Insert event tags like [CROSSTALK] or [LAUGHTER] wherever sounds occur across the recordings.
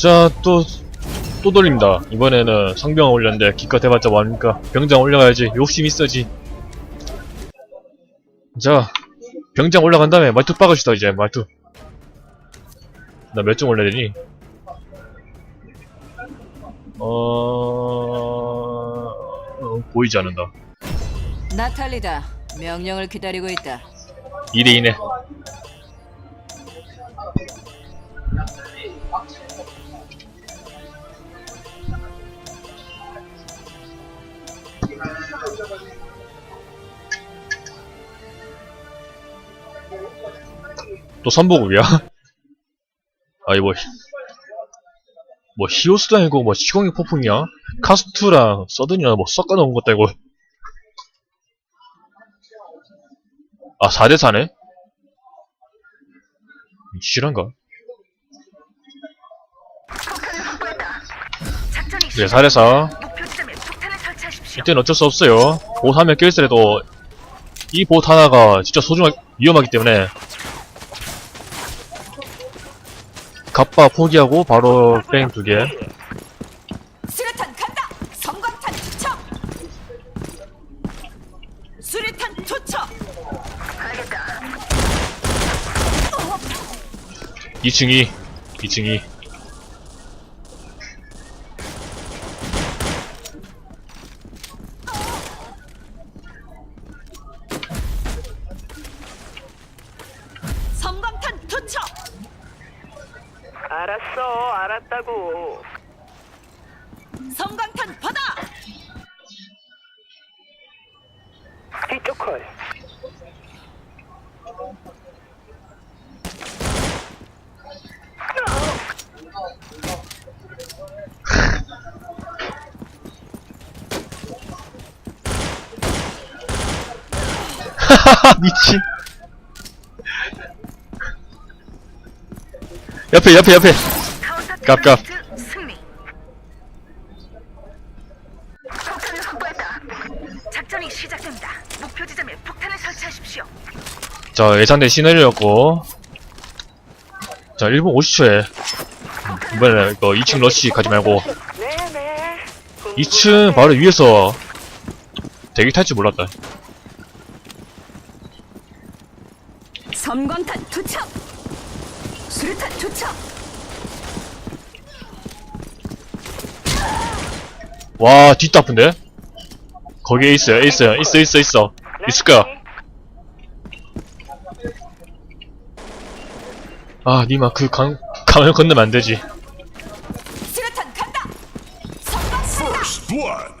자, 또, 또 돌립니다. 이번에는 상병 올렸는데, 기껏 해봤자 뭐합니까? 병장 올라가야지. 욕심 있어지. 자, 병장 올라간 다음에 말투 박아주다, 이제, 말투. 나 몇 점 올려야 되니? 어... 어, 보이지 않는다. 나탈리다. 명령을 기다리고 있다. 2대2네. 또 선보급이야? [LAUGHS] 아이 뭐, 뭐 히오스도 아니고 뭐 시공의 폭풍이야? 카스투랑 서든이랑 뭐 섞어놓은 것도 아니고 아 4대4네? 실한가? 네 4대4 목표 지점에 폭탄을 설치하십시오. 이때는 어쩔 수 없어요 보트 한명 껴있으래도 이 보트 하나가 진짜 소중하 위험하기 때문에 갑바 포기하고 바로 뺑 두개 수류탄 간다. 섬광탄 투척. 수류탄 투척. 2층 2 2층 2 콜. [LAUGHS] 미친 옆에 옆에 옆에 카운터 깝, 깝. 자 예상된 시나리오였고 자 1분 50초에 이번에 이거 2층 러쉬 가지 말고 네네. 2층 바로 위에서 대기 탈 줄 몰랐다 섬광탄 투척. 수류탄 투척. 와 뒷도 아픈데? 거기에 있어요 있어요 있어 있어 있어 있을 거야 아 니마 그 강, 강을 건너면 안 되지 수류탄 간다. 섬광탄. First blood.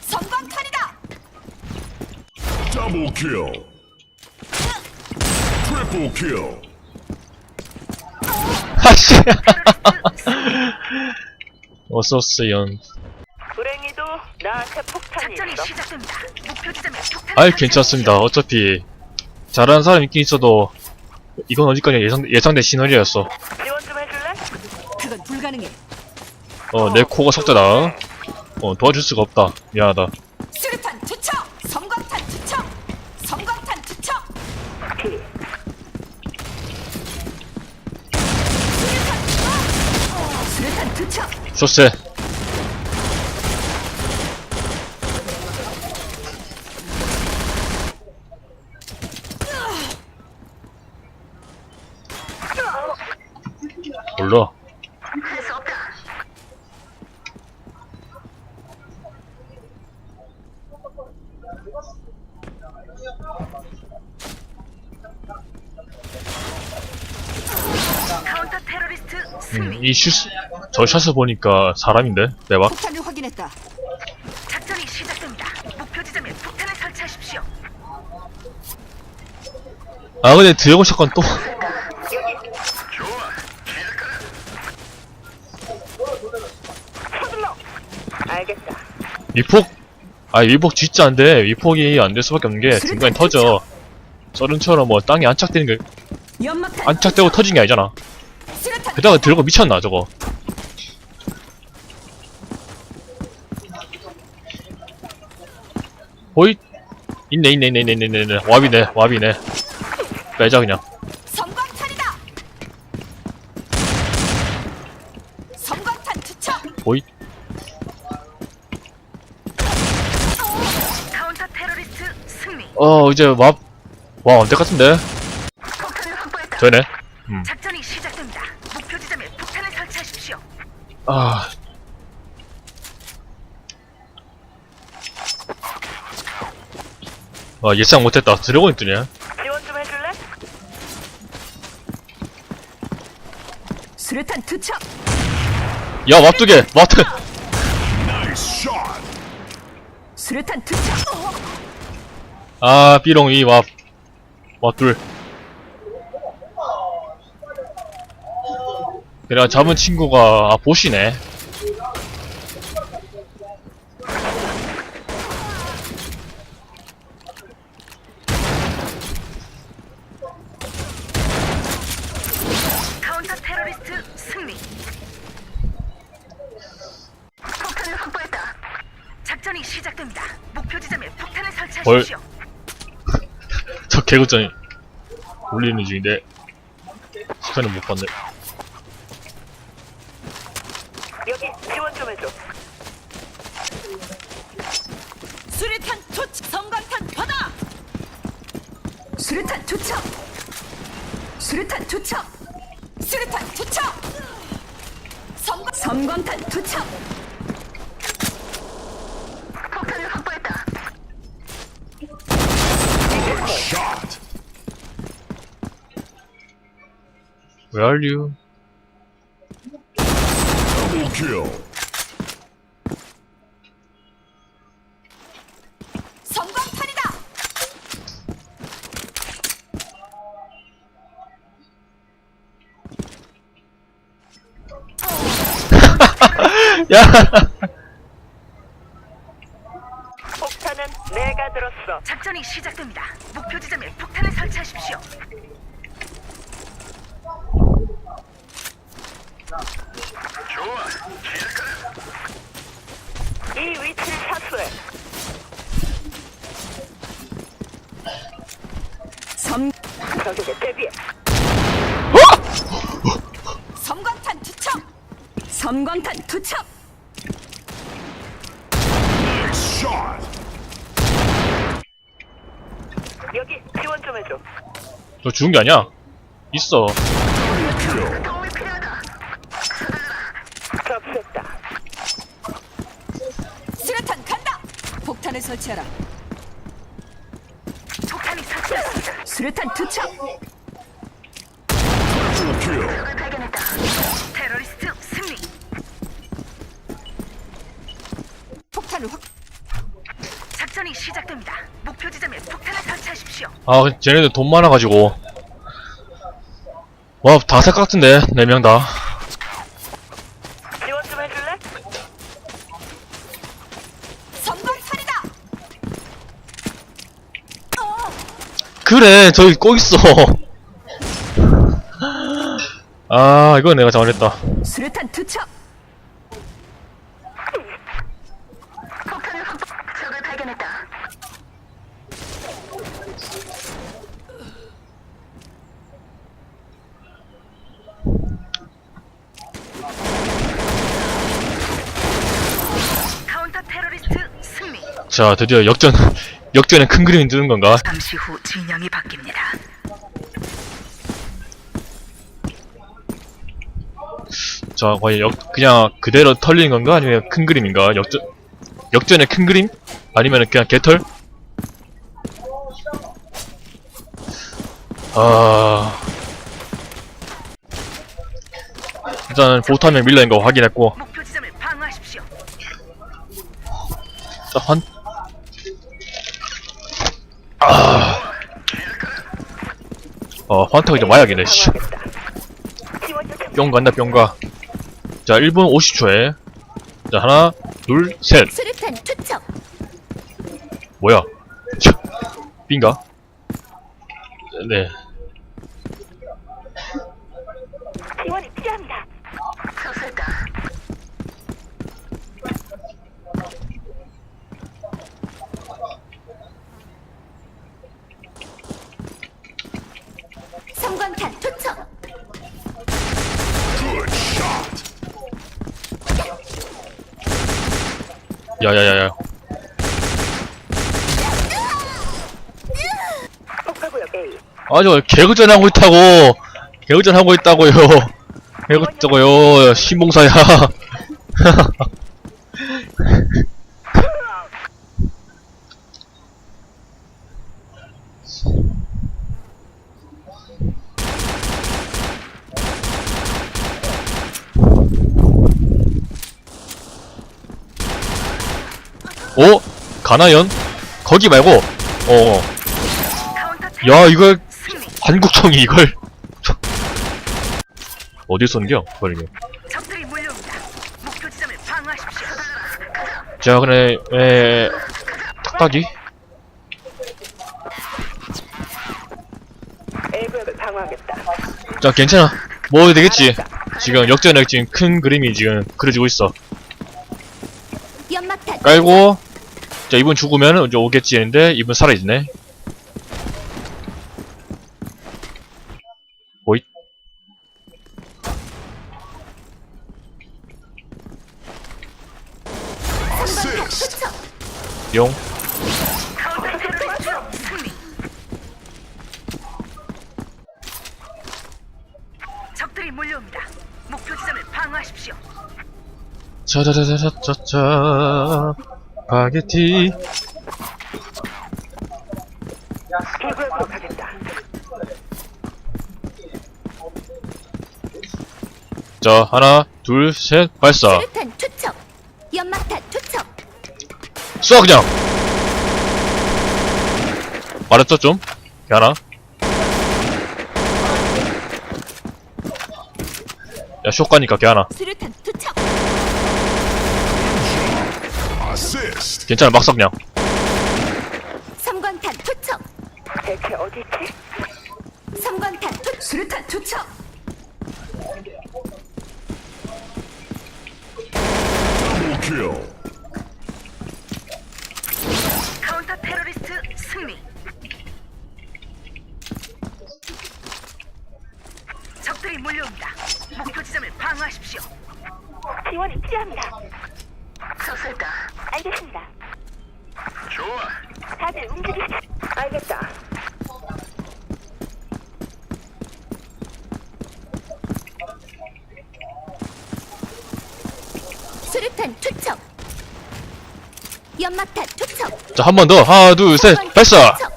섬광탄이다. Double kill. Triple kill. 하씨 [LAUGHS] 어서오세요 불행히도 나한테 폭탄이 폭탄을 아이 괜찮습니다 어차피 잘하는 사람 있긴 있어도 이건 어디까지 예상, 예상된 시나리오였어 지원 좀 해줄래? 그건 불가능해. 어 내 코가 석자다 어 도와줄 수가 없다 미안하다 수류탄 투척. 섬광탄 투척. 섬광탄 투척. 수류탄 투척. 쇼세 몰라 할수 없다. 카운터 테러리스트 승리. 음, 이 슛, 저 샷을 보니까 사람인데 대박 폭탄을 확인했다. 작전이 시작됩니다. 목표 지점에 폭탄을 설치하십시오. 아 근데 드래곤 샷건 또 서둘러. 알겠다. 위폭 아 위폭 진짜 안 돼 위폭이 안 될 수밖에 없는 게 중간에 터져 썰은처럼 뭐 땅에 안착되는 게 연막탄. 안착되고 터진 게 아니잖아. 게다가 들고 미쳤나 저거? 호잇. 있네 있네 있네 있네 있네 있네. 왑이네 왑이네. 빼자 그냥. 보이. 어 이제 왑 와, 언제 같은데? 되네. 작 아. 아, 예상 못했다. 드래곤이 뜨네. 지원 좀 해줄래? 수류탄 투척. 야, 왑두 개! 왑! 수류탄 투척. 아, 삐롱이 왑. 왑 둘. 내가 잡은 친구가, 아, 보시네. 설치하십시오. [LAUGHS] 저 개구전이 올리는 중인데, 시간을 못 봤네. 수류탄 투척. 수류탄 투척. 수류탄 투척. 섬광 섬광탄 투척. 폭탄을 확보했다. Where are you? 섬광탄이다. 야! 폭탄은 내가 들었어. 작전이 시작됩니다. 목표 지점에 폭탄을 설치하십시오. 이 위치를 사수해. 섬 적에게 대비해. 섬광탄 투척. 섬광탄 투척. 여기 지원 좀 해줘. 너 죽은 게 아니야? 있어. 접수했다. 수류탄 간다. 폭탄을 설치하라. 폭탄이 설치됐습니다. 수류탄 투척. 아, 쟤네들 돈 많아가지고. 와, 다 색 같은데, 네 명 다. 지원 좀 해줄래? 섬광탄이다. 그래, 저기 꼭 있어. [LAUGHS] 아, 이건 내가 잘못했다. 수류탄 투척. 폭탄을 확보. 적을 발견했다. 카운터 테러리스트 승리. 자, 드디어 역전, [LAUGHS] 역전의 큰 그림이 뜨는 건가? 잠시 후 진영이 바뀝니다. 자, 과연 역, 그냥 그대로 털리는 건가? 아니면 큰 그림인가? 역전, 역전의 큰 그림? 아니면 그냥 개털? 아. 일단은 보타면 밀러인 거 확인했고, 목표 지점을 방어하십시오. 자, 환. 아. 어, 환타가 이제 마약이네, 씨. 뿅 간다, 뿅 가. 자, 1분 50초에. 자, 하나, 둘, 셋. 수류탄 투척. 뭐야? 차, 빈가? 네. 네. 지원이 필요합니다. 감사합니다. 성광탄 투척. 야야야야. 아주 개그전 하고 있다고 개그전 하고 있다고요 개그저고요 신봉사야 오? [LAUGHS] 가나연? 거기 말고 어. 카운터 야 이걸 승리. 한국청이 이걸 어디에 쏜겨? 방어하십시오. 자 그래 에 방어하겠다. 자 괜찮아 뭐 되겠지 지금 역전에 지금 큰 그림이 지금 그려지고 있어. 깔고 자 이분 죽으면 이제 오겠지 했는데 이분 살아있네 보잇 선방탄 투척. 용. 적들이 몰려옵니다. 목표 지점을 방어하십시오. 자자자자자자 바게티 B 구역으로 가겠다. 자 하나 둘 셋 발사 수류탄 투척. 연막탄. 쏴 그냥 말했죠 좀 걔하나 야 쇼가니까 걔하나 수류탄 투척. Assist. 괜찮아 막 쏴 그냥 섬광탄 투척. 대체 어디 있지? 섬광탄 투 수류탄 투척. 몰려옵니다. 목표 지점을 방어하십시오. 지원이 필요합니다. 서슬다. 알겠습니다. 좋아. 다들 움직이십시오. 알겠다. 수류탄 투척. 연막탄 투척. 자 한 번 더 하나 둘 셋 발사 투척.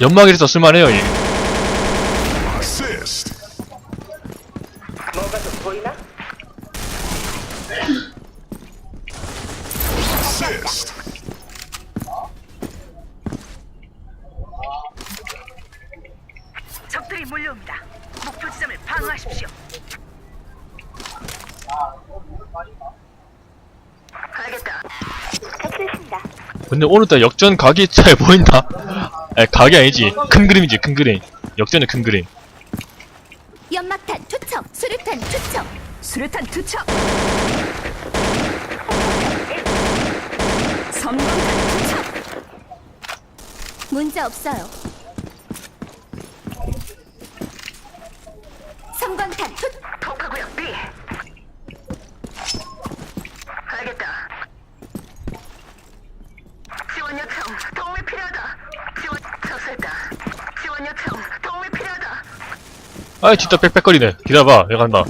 연막이라서 쓸만해요 이 Assist. 뭐가 좀 보이나? Assist. 적들이 몰려옵니다. 목표 지점을 방어하십시오. 알겠다. 알겠습니다. 근데 오늘따라 역전 각이 잘 보인다 에 각이 아니지 큰 그림이지 큰 그림 역전의 큰 그림 연막탄 투척. 수류탄 투척. 수류탄 투척. 섬광탄 투척. 문제 없어요. 섬광탄 투 폭파구역 B. 알겠다. 지원 요청. 도움이 필요하다. 지원 서슬다. 지원 요청. 도움이 필요하다. 아이 진짜 빽빽거리네 기다려봐 내가 간다.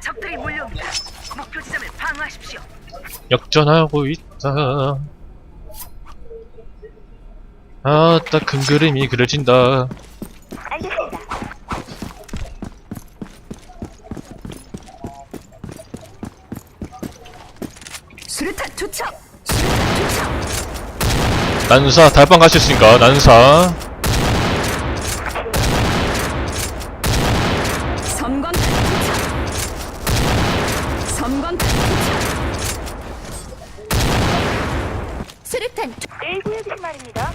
적들이 몰려옵니다. 목표 지점을 방어하십시오. 역전하고 있다 아딱 큰 그 그림이 그려진다 알겠습니다. 수류탄 투척! 수류탄 투척! 난사 달방 가셨으니까, 난사 일주일 네, 말입니다.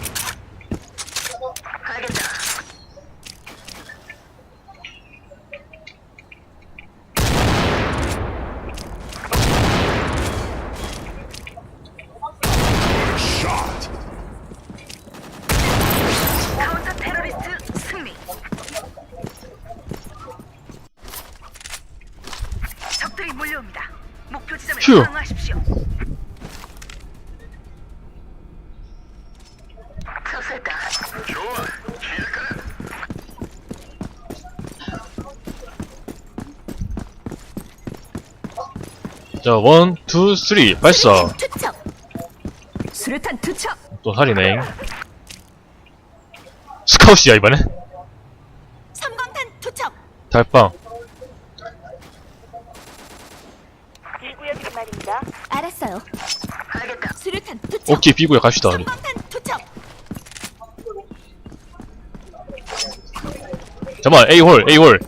자, 원, 투, 쓰리, 발사. 투척. 수류탄 투척. 또 살이네. 스카웃이야, 이번에. 섬광탄 투척. 달빵. 말입니다. 알았어요. 수류탄 투척. 오케이, 비구야 갑시다, 우리. 섬광탄 투척. 잠깐만, A홀, A홀.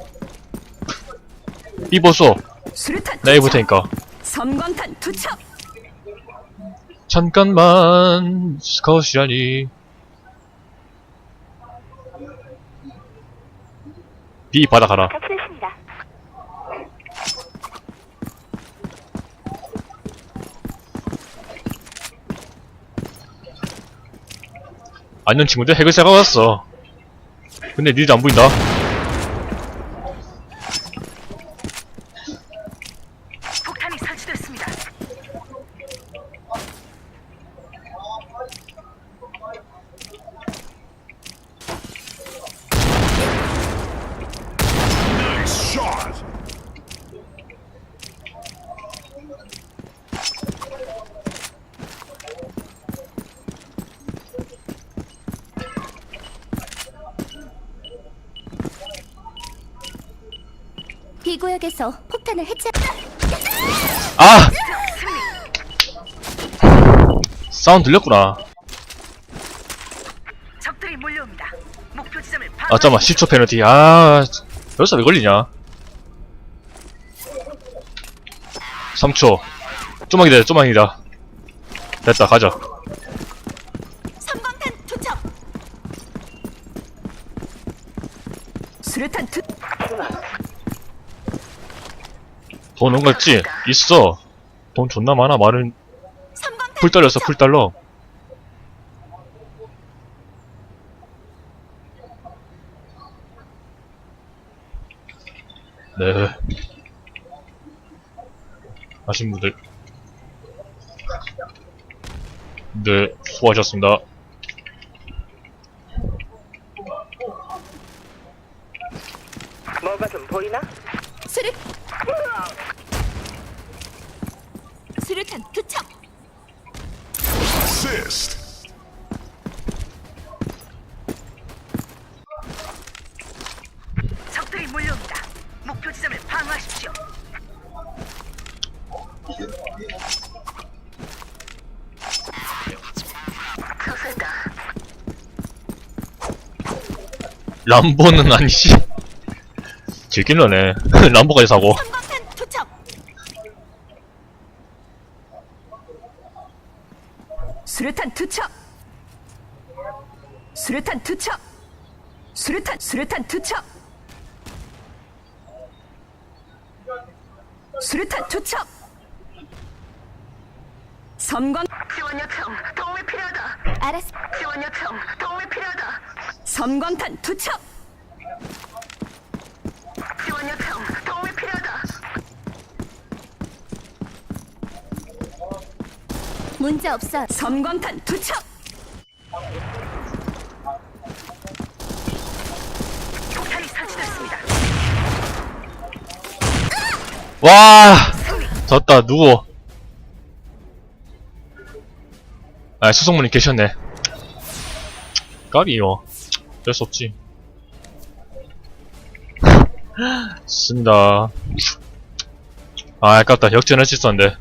B 보소. 수류탄 나 A 볼 테니까. 섬광탄 투척. 잠깐만, 스카웃이라니. B 받아가라. 안녕 친구들 핵을사가 왔어. 근데 니들 안 보인다. 폭탄이 설치됐습니다. Nice shot. 비 구역에서 폭탄을 해체. 아! 사운드 들렸구나. 적들이 몰려옵니다. 목표 지점을 아, 잠깐만, 10초 페널티. 아, 벌써 왜 걸리냐? 3초. 좀만 기다려, 좀만 기다려. 됐다, 가자. 섬광탄 투척. 수류탄 투. 돈 온거 있지? 있어. 돈 존나 많아. 섬광탄 풀 달렸어, 풀 달러. 네. 하신 분들. 네, 수고하셨습니다. 람보는 아니지. [LAUGHS] 질길러네. [LAUGHS] 람보까지 사고. 투척. 수류탄 투척. 수류탄 투척. 수류탄 수류탄 투척. 수류탄 투척. 섬광 지원 요청. 도움이 필요하다. 알았어. 지원 요청. 도움이 필요하다. 섬광탄 투척. 지원 요청. 도움이 필요하다. 문제 없어. 섬광탄 투척. 폭탄이 설치됐습니다. 와! 졌다, 누구? 아, 수성문이 계셨네. 까비요. 어쩔 수 없지. [LAUGHS] 쓴다. 아, 아깝다. 역전할 수 있었는데.